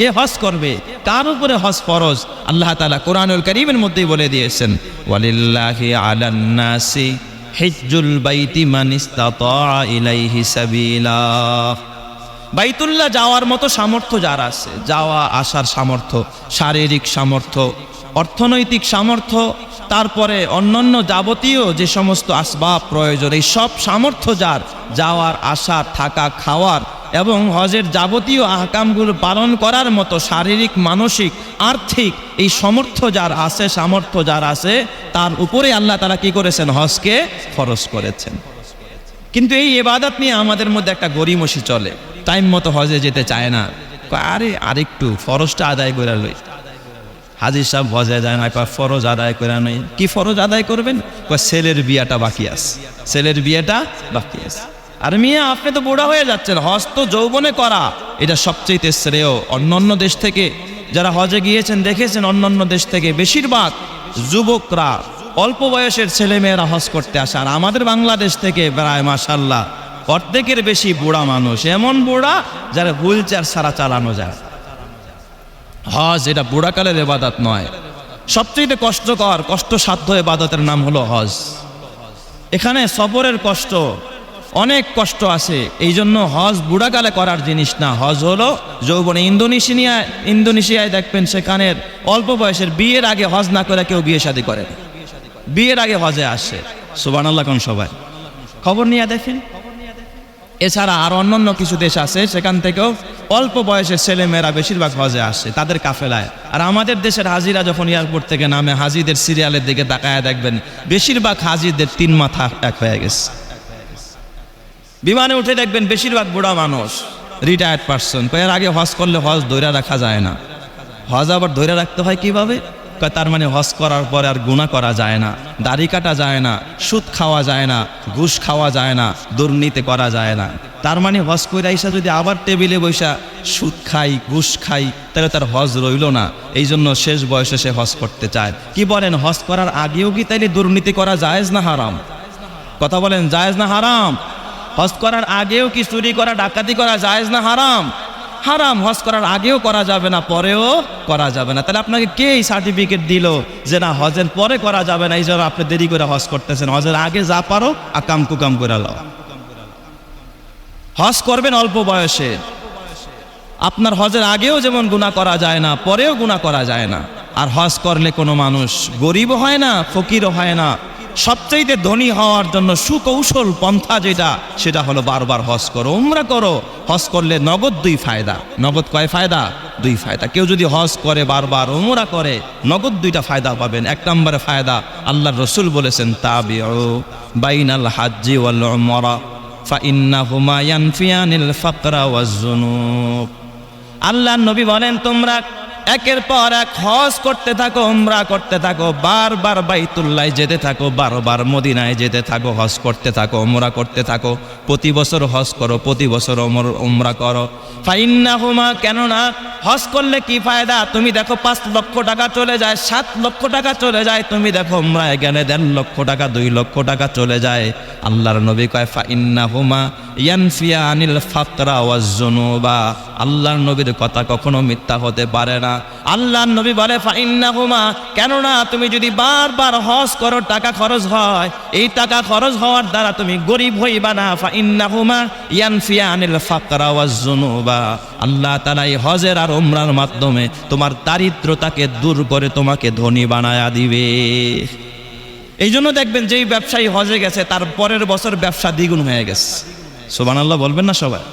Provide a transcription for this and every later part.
কে হজ করবে? কার উপরে হজ ফরজ। আল্লাহ তালা কোরআনুল করিমের মধ্যেই বলে দিয়েছেন আলান্নাসি বাইতি বাইতুল্লাহ যাওয়ার মতো সামর্থ্য যার আছে? যাওয়া, আসার সামর্থ্য, শারীরিক সামর্থ্য, অর্থনৈতিক সামর্থ্য, তারপরে অন্যান্য যাবতীয় যে সমস্ত আসবাব প্রয়োজন, এই সব সামর্থ্য যার, যাওয়ার, আসার, থাকা, খাওয়ার এবং হজের যাবতীয় আহকামগুলো পালন করার মতো শারীরিক, মানসিক, আর্থিক এই সামর্থ্য যার আছে, সামর্থ্য যার আছে, তার উপরে আল্লাহ তারা কি করেছেন? হজকে ফরজ করেছেন। কিন্তু এই এবাদত নিয়ে আমাদের মধ্যে একটা গরিমসি চলে। টাইম মতো হজে যেতে চায় না। আরে, আরেকটু ফরজটা আদায় করে লই। হাজির সাহেব হজে যায় না। কয়, ফরজ আদায় করে নই কি ফরজ আদায় করবেন? ছেলের বিয়াটা বাকি আছে। ছেলের বিয়েটা বাকি আছে। আর মিয়া, আপনি তো বুড়া হয়ে যাচ্ছেন। হজ তো যৌবনে করা। এটা সবচেয়ে শ্রেয়। অন্যান্য দেশ থেকে যারা হজে গিয়েছেন, দেখেছেন অন্যান্য দেশ থেকে বেশিরভাগ যুবকরা অল্প বয়সের ছেলেমেয়েরা হজ করতে আসে। আর আমাদের বাংলাদেশ থেকে প্রায় মাসাল্লাহ অর্ধেকের বেশি বুড়া মানুষ। এমন বুড়া যারা হুইল চেয়ার ছাড়া চালানো যায়। হজ এটা বুড়াকালের এবাদত নয়। সবচেয়ে কষ্টকর, কষ্টসাধ্য এবাদতের নাম হলো হজ। এখানে সফরের কষ্ট অনেক কষ্ট আছে। এই জন্য হজ বুড়াকালে করার জিনিস না। হজ হলো যৌবনে ইন্দোনেশিয়ায় ইন্দোনেশিয়ায় দেখবেন সেখানের অল্প বয়সের বিয়ের আগে হজ না করে কেউ বিয়ে শাদী করে বিয়ের আগে হজে আসে। সুবান আল্লাহ সবাই। খবর নিয়ে দেখেন। এছাড়া আর অন্যান্য কিছু দেশ আছে, সেখান থেকেও অল্প বয়সের ছেলেমেয়েরা বেশিরভাগ হজে আসে, তাদের কাফেলায়। আর আমাদের দেশের হাজিরা যখন এয়ারপোর্ট থেকে নামে, হাজিদের সিরিয়ালের দিকে তাকায় দেখবেন, বেশিরভাগ হাজিদের তিন মাথা এক হয়ে গেছে। বিমানে উঠে দেখবেন বেশিরভাগ বুড়া মানুষ রিটায়ার্ড পার্সন এর আগে হজ করলে হজ ধৈর্য রাখা যায় না। হজ আবার ধৈর্য রাখতে হয় কীভাবে? তার মানে হজ করার পরে আর গুণা করা যায় না। দাড়ি কাটা যায় না, সুদ খাওয়া যায় না, ঘুষ খাওয়া যায় না, দুর্নীতি করা যায় না। তার মানে হজ করে আইসা যদি আবার টেবিলে বৈশা সুদ খাই, ঘুষ খাই, তাহলে তার হজ রইল না। এই জন্য শেষ বয়সে সে হজ করতে চায়। কি বলেন, হজ করার আগেও কি তাইলে দুর্নীতি করা জায়েজ না হারাম? কথা বলেন, জায়েজ না হারাম? হজ করার আগেও কি চুরি করা, ডাকাতি করা জায়েজ না হারাম? হারাম, হজ করার আগেও করা যাবে না, পরেও করা যাবে না। তাহলে আপনাকে কে এই সার্টিফিকেট দিল যে না, হজের পরে করা যাবে না? এই জন্য আপনি দেরি করে হজ করতেছেন। হজের আগে যা পারো আর আকাম কুকাম করে লাও। হজ করবেন অল্প বয়সে। আপনার হজের আগেও যেমন গুণা করা যায় না, পরেও গুণা করা যায় না। আর হজ করলে কোনো মানুষ গরিব হয় না, ফকিরও হয় না। সবচাইতে ধনী হওয়ার জন্য সুকৌশল পন্থা যেটা, সেটা হলো বারবার হজ করো, উমরা করো। হজ করলে নগদ দুই ফায়দা। নগদ কয় ফায়দা? দুই ফায়দা। কেউ যদি হজ করে বারবার, উমরা করে, নগদ দুইটা ফায়দা পাবেন। এক নম্বরে ফায়দা আল্লাহ রসুল বলেছেন, তাবিউ বাইনাল হাজ্জি ওয়াল উমরা, ফাইন্নাহুমা ইয়ানফিয়ানিল ফাকরা ওয়াজ আল্লাহ নবী বলেন, তোমরা একের পর এক হজ করতে থাকো, উমরা করতে থাকো, বারবার বাইতুল্লায় যেতে থাকো, বারবার মদিনায় যেতে থাকো, হজ করতে থাকো, উমরা করতে থাকো। প্রতি বছর হজ করো, প্রতি বছর ওমর, উমরা করো। ফাইন্না হুমা কেননা হজ করলে কি ফায়দা? তুমি দেখো পাঁচ লক্ষ টাকা চলে যায়, সাত লক্ষ টাকা চলে যায়। তুমি দেখো উমরায় গেলে দেড় লক্ষ টাকা, দুই লক্ষ টাকা চলে যায়। আল্লাহর নবী কয় ফাইন্না হুমা ইয়ানফিয়া আনিল ফাকরা ওয়াজ জুনুবা আল্লাহর নবীর কথা কখনো মিথ্যা হতে পারে না। আল্লাহর নবী বলে, ফাইন্নাহুমা কেননা তুমি যদি বারবার হজ করো, টাকা খরচ হয়। এই টাকা খরচ হওয়ার দ্বারা তুমি গরিব হইবা না। ফাইন্নাহুমা ইয়ানফিয়া আনিল ফাকরা ওয়াজ জুনুবা। আল্লাহ তালা এই হজের আর উমরার মাধ্যমে তোমার দারিদ্রতাকে দূর করে তোমাকে ধনী বানায়া দিবে। এই জন্য দেখবেন যেই ব্যবসায়ী হজে গেছে, তার পরের বছর ব্যবসা দ্বিগুণ হয়ে গেছে। সোবানাল্লাহ বলবেন না সবাই?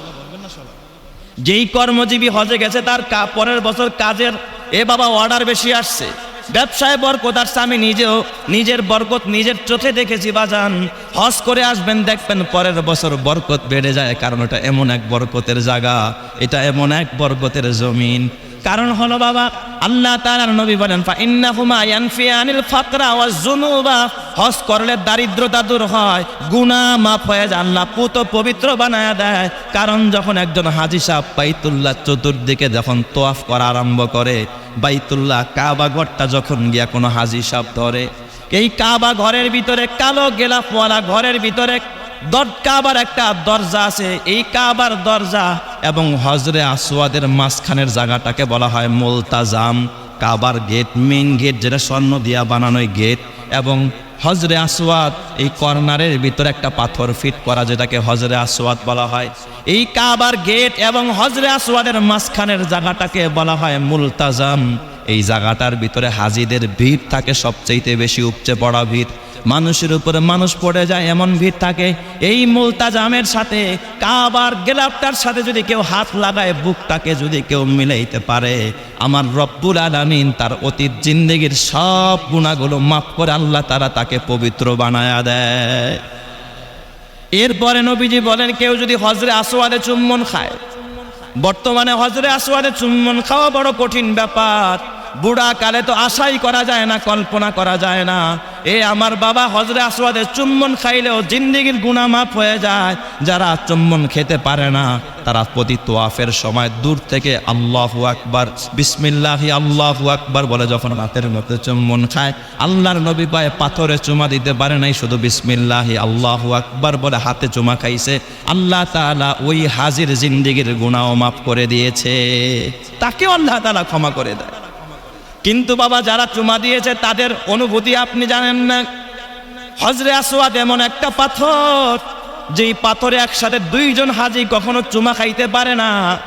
যেই কর্মজীবী হজে গেছে, তার পরের বছর কাজের এ বাবা অর্ডার বেশি আসছে। ব্যবসায় বরকত আসছে আমি নিজেও নিজের বরকত, নিজের চোখে দেখেছি, বাজান। হজ করে আসবেন, দেখবেন পরের বছর বরকত বেড়ে যায়, কারণ এটা এমন এক বরকতের জায়গা, এটা এমন এক বরকতের জমিন। কারণ হলো বাবা, আল্লাহ তাআলার নবী বলেন হজ করলে দারিদ্রতা দূর হয়, গুনাহ মাফ হয়ে যায়, আল্লাহ পুত পবিত্র বানায় দেয়। কারণ যখন একজন হাজি সাহেব বাইতুল্লাহ চতুর্দিকে যখন তোয়াফ করা আরম্ভ করে, বাইতুল্লাহ কাবা ঘরটা যখন গিয়া কোনো হাজি সাহেব ধরে, এই কাবা ঘরের ভিতরে কালো গেলাপওয়ালা ঘরের ভিতরে দর কাবার একটা দরজা আছে। এই কাবার দরজা এবং হজরে আসওয়াদের মাঝখানের জায়গাটাকে বলা হয় মোলতাজাম। কাবার গেট মেইন গেট যেটা স্বর্ণ দিয়া বানানো গেট এবং হজরে আসওয়াদ এই কর্নারের ভিতরে একটা পাথর ফিট করা, যেটাকে হজরে আসওয়াদ বলা হয়। এই কাবার গেট এবং হজরে আসওয়াদের মাঝখানের জায়গাটাকে বলা হয় মুলতাজাম। এই জায়গাটার ভিতরে হাজিদের ভিড় থাকে সবচাইতে বেশি উপচে পড়া ভিড়। মানুষের উপরে মানুষ পড়ে যায়, এমন ভিড় থাকে, এই মুলতাজামের সাথে, কাবার গেলাপটার সাথে যদি কেউ হাত লাগায়, বুকটাকে যদি কেউ মিলাইতে পারে, আমার রব্বুল আলামিন তার অতীত জিন্দগির সব গুণাগুলো মাফ করে আল্লাহ তারা তাকে পবিত্র বানায়া দেয়। এরপরে নবীজি বলেন, কেউ যদি হজরে আসোয়াদে চুম্বন খায়, বর্তমানে হজরে আসোয়াদে চুম্বন খাওয়া বড় কঠিন ব্যাপার। বুড়া কালে তো আশাই করা যায় না, কল্পনা করা যায় না। এ আমার বাবা হজরে আসওয়াদে চুম্বন খাইলেও জিন্দিগির গুণা মাফ হয়ে যায়। যারা চুম্বন খেতে পারে না, তারা প্রতি তোয়াফের সময় দূর থেকে আল্লাহু আকবার, বিসমিল্লাহি আল্লাহু আকবার বলে যখন হাতের মধ্যে চুম্বন খায়, আল্লাহর নবী পায়ে পাথরে চুমা দিতে পারে নাই, শুধু বিসমিল্লাহি আল্লাহু আকবার বলে হাতে চুমা খাইছে। আল্লাহ তাআলা ওই হাজির জিন্দিগির গুণাও মাফ করে দিয়েছে। তাকেও আল্লাহ তাআলা ক্ষমা করে দেয়। কিন্তু বাবা, যারা চুমা দিয়েছে, তাদের অনুভূতি আপনি জানেন না। হজরে আসওয়াদ এমন একটা পাথর, যেই পাথরে একসাথে দুইজন হাজি কখনো চুমা খাইতে পারে না।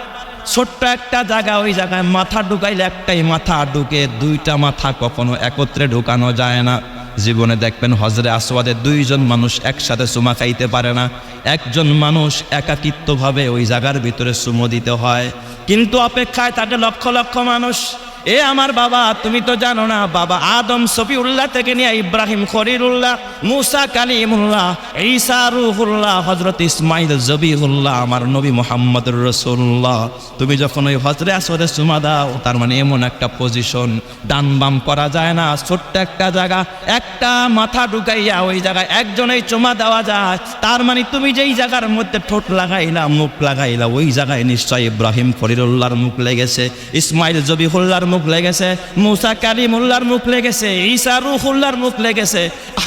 ছোট্ট একটা জায়গা, ওই জায়গায় মাথা ঢুকাইলে একটাই মাথা ঢুকে, দুইটা মাথা কখনো একত্রে ঢুকানো যায় না। জীবনে দেখবেন হজরে আসওয়াদে দুইজন মানুষ একসাথে চুমা খাইতে পারে না। একজন মানুষ একাকিত্বভাবে ওই জায়গার ভিতরে চুমো দিতে হয়। কিন্তু অপেক্ষায় তাকে লক্ষ লক্ষ মানুষ। এ আমার বাবা, তুমি তো জানো না, বাবা আদম সফিউল্লাহ থেকে নিয়ে ইব্রাহিম খরিরুল্লাহ মুসা কালিমুল্লাহ, ঈসা রুহুল্লাহ হজরত ইসমাইল জবিহুল্লাহ, আমার নবী মোহাম্মদ রসুল্লাহ তুমি যখন ওই হজরে আসরে চুমা দাও, তার মানে এমন একটা পজিশন ডান বাম করা যায় না, ছোট্ট একটা জায়গা, একটা মাথা ঢুকাইয়া ওই জায়গায় একজনেই চুমা দেওয়া যায়। তার মানে তুমি যেই জায়গার মধ্যে ঠোঁট লাগাইলা, মুখ লাগাইলা, ওই জায়গায় নিশ্চয় ইব্রাহিম ফরিরুল্লাহর মুখ লেগেছে, ইসমাইল জবি জবিহুল্লাহর মুখ লেগেছে, মুসা কালিমুল্লার মুখ লেগেছে, ঈসা রুহুল্লার মুখ লেগেছে,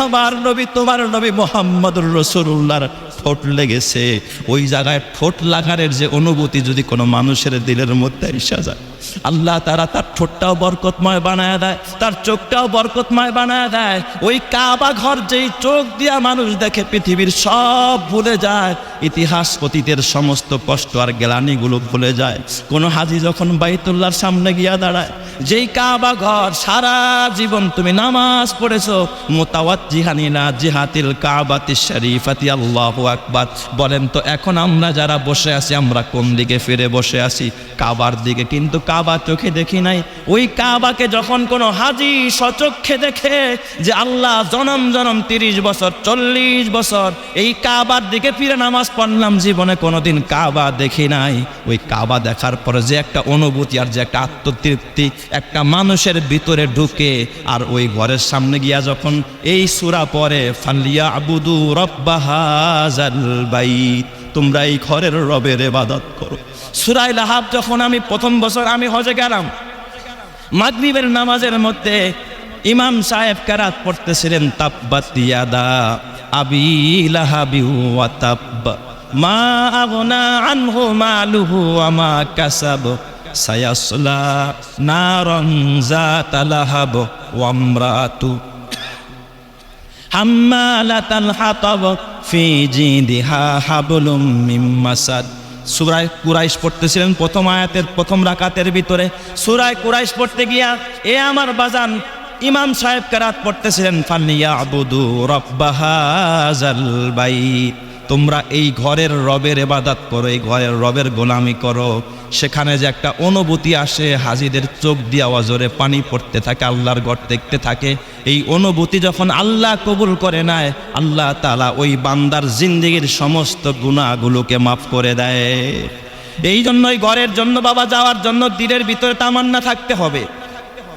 আমার নবী, তোমার নবী মোহাম্মদুর রসুল্লাহর ঠোঁট লেগেছে। ওই জায়গায় ঠোঁট লাগারের যে অনুভূতি যদি কোনো মানুষের দিলের মধ্যে এসে যায়। আল্লাহ তারা তার ঠোঁটটাও বরকতময় বানায় দেয়, তার চোখটাও বরকতময় বানায় দেয়। ওই কাবা ঘর যেই চোখ দিয়া মানুষ দেখে পৃথিবীর সব ভুলে যায়, ইতিহাস অতীতের সমস্ত কষ্ট আর গ্লানিগুলো ভুলে যায়। কোনো হাজি যখন বাইতুল্লাহর সামনে গিয়া দাঁড়ায়, যেই কাবা ঘর সারা জীবন তুমি নামাজ পড়েছো মোতাওয়াত জিহানিনা জিহাতিল কাবাতি শরীফাতি, আল্লাহু আকবার। বলেন তো, এখন আমরা যারা বসে আছি, আমরা কোন দিকে ফিরে বসে আছি? কাবার দিকে। কিন্তু কাবা চোখে দেখি নাই। ওই কাবাকে যখন কোনো হাজি সচক্ষে দেখে যে আল্লাহ জনম জনম তিরিশ বছর, চল্লিশ বছর, এই কাবার দিকে ফিরে নামাজ পড়লাম, জীবনে কোনোদিন কাবা দেখি নাই। ওই কাবা দেখার পরে যে একটা অনুভূতি আর যে একটা আত্মতৃপ্তি একটা মানুষের ভিতরে ঢুকে, আর ওই ঘরের সামনে গিয়া যখন এই সুরা পরে ফালিয়া আবুদু রব্বাহাজাল বাইত। তোমরা এই ঘরের রবের এবাদত করো। সুরাই লাহাব যখন আমি প্রথম বছর আমি হজে গেলাম, মাগরিবের নামাজের মধ্যে ইমাম সাহেব কারাত পড়তেছিলেন তাব্বাত ইয়াদা আবি লাহাবি ওয়া তাব্বা মা আগনা আনহু মালুহু ওয়া মা কাসাব, সায়াসলা নারন জাতা লাহাব ওয়া হাম্মালাতাল হাতাব ফি জিদিহা হাবলুম মিম সুরায় কুরাইশ পড়তেছিলেন প্রথম আয়াতের, প্রথম রাকাতের ভিতরে। সুরায় কুরাইশ পড়তে গিয়া, এ আমার বাজান, ইমাম সাহেব কারাত পড়তেছিলেন ফান্নিয়া আবুদু রব্বাহাজাল বাইত। তোমরা এই ঘরের রবের এবাদাত করো, এই ঘরের রবের গোলামি করো। সেখানে যে একটা অনুভূতি আসে, হাজিদের চোখ দিয়ে আওয়াজরে পানি পড়তে থাকে, আল্লাহর গড় দেখতে থাকে। এই অনুভূতি যখন আল্লাহ কবুল করে নেয়, আল্লাহ তালা ওই বান্দার জিন্দিগির সমস্ত গুণাগুলোকে মাফ করে দেয়। এই জন্যই ঘরের জন্য, বাবা যাওয়ার জন্য দিনের ভিতরে তামান্না থাকতে হবে।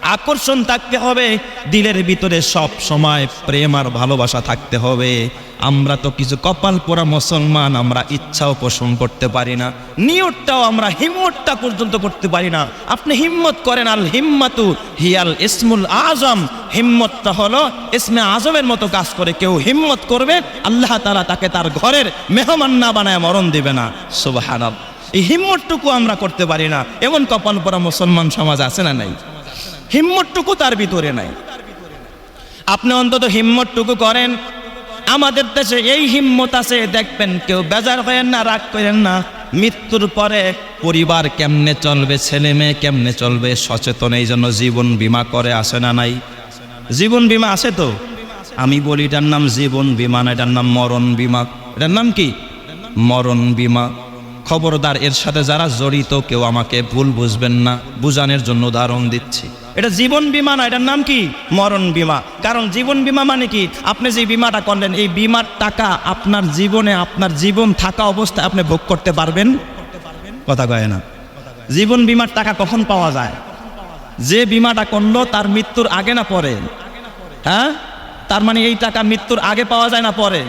আকর্ষণ থাকতে হবে। দিলের ভিতরে সব সময় প্রেম আর ভালোবাসা থাকতে হবে। আমরা তো কিছু কপাল পোড়া মুসলমান, আমরা ইচ্ছাও পোষণ করতে পারি না। নিয়তটাও আমরা হিম্মতটা পর্যন্ত করতে পারি না। আপনি হিম্মত করেন, আল হিম্মাতু হিয়াল ইসমুল আজম। হিম্মতটা হলো ইসমে আজমের মতো কাজ করে। কেউ হিম্মত করবে, আল্লাহ তাআলা তাকে তার ঘরের মেহমান না বানায় মরণ দিবে না। সুবহানাল্লাহ। এই হিম্মতটুকু আমরা করতে পারি না। এমন কপাল পরা মুসলমান সমাজ আছে না নাই? হিম্মতটুকু তার ভিতরে নাই। আপনি অন্তত হিম্মতটুকু করেন। আমাদের দেশে এই হিম্মত আছে, দেখবেন কেউ বেজার হয়েন না, রাগ করেন না। মৃত্যুর পরে পরিবার কেমনে চলবে, ছেলে মেয়ে কেমনে চলবে, সচেতন, এই জন্য জীবন বীমা করে আসে না নাই। জীবন বীমা আছে তো? আমি বলি, এটার নাম জীবন বীমা না, এটার নাম মরণ বীমা। এটার নাম কি? মরণ বীমা। খবরদার এর সাথে যারা জড়িত, কেউ আমাকে ভুল বুঝবেন না। বুঝানোর জন্য উদাহরণ দিচ্ছি। এটা জীবন বীমা না, এটার নাম কি? মরণ বীমা। কারণ জীবন বীমা মানে কি? আপনি যে বীমাটা করলেন, এই বীমার টাকা আপনার জীবনে, আপনার জীবন থাকা অবস্থায় আপনি ভোগ করতে পারবেন। কথা কয় না? জীবন বীমার টাকা কখন পাওয়া যায়? যে বীমাটা করল, তার মৃত্যুর আগে না পরে? হ্যাঁ? তার মানে এই টাকা মৃত্যুর আগে পাওয়া যায় না পরে?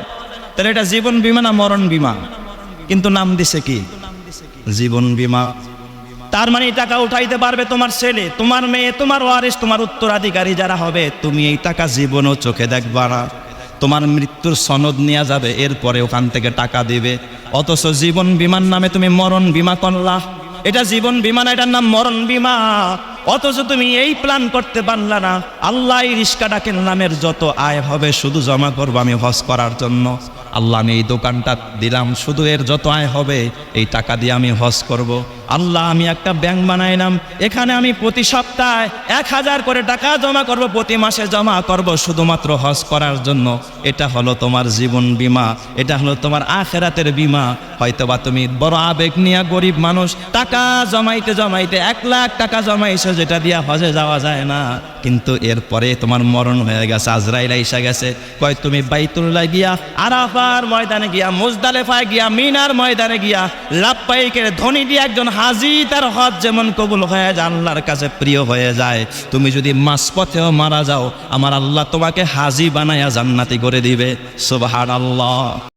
তাহলে এটা জীবন বীমা না মরণ বীমা? কিন্তু নাম দিছে কি? জীবন বীমা তার মানে এই টাকা উঠাইতে পারবে তোমার ছেলে, তোমার মেয়ে, তোমার ওয়ারিস তোমার উত্তরাধিকারী যারা হবে, তুমি এই টাকা জীবনও চোখে দেখবা না। তোমার মৃত্যুর সনদ নেওয়া যাবে, এরপরে ওখান থেকে টাকা দিবে। অথচ জীবন বিমার নামে তুমি মরণ বিমা করলা। এটা জীবন বিমা না, এটার নাম মরণ বিমা। অথচ তুমি এই প্ল্যান করতে পারলা না। আল্লাহ রিস্কা নামের যত আয় হবে, শুধু জমা করব আমি হজ করার জন্য। আল্লাহ আমি এই দোকানটা দিলাম, শুধু এর যত আয় হবে, এই টাকা দিয়ে আমি হজ করব। আল্লাহ, আমি একটা ব্যাংক বানাইলাম। এখানে আমি প্রতি সপ্তাহে এক হাজার করে টাকা জমা করব, প্রতি মাসে জমা করব শুধুমাত্র হজ করার জন্য। এটা হলো তোমার জীবন বীমা, এটা হলো তোমার আখেরাতের বীমা। হয়তোবা তুমি বড় আবেগ নিয়ে গরিব মানুষ, টাকা জমাইতে জমাইতে এক লাখ টাকা জমাইছো, যেটা দিয়া হজে যাওয়া যায় না। কিন্তু এরপরে তোমার মরণ হয়ে গেছে, আজরাইল আইসা গেছে। কয়, তুমি বাইতুল্লাহ গিয়া, আরাফার ময়দানে গিয়া, মুজদালেফায় গিয়া, মিনার ময়দানে গিয়া লাপ্পাইকের ধনী দিয়ে একজন হাজি, তার হজ যেমন কবুল হয়ে যায়, আল্লাহর কাছে প্রিয় হয়ে যায়। তুমি যদি মাঝপথেও মারা যাও, আমার আল্লাহ তোমাকে হাজি বানাইয়া জান্নাতি করে দিবে। সুবাহ আল্লাহ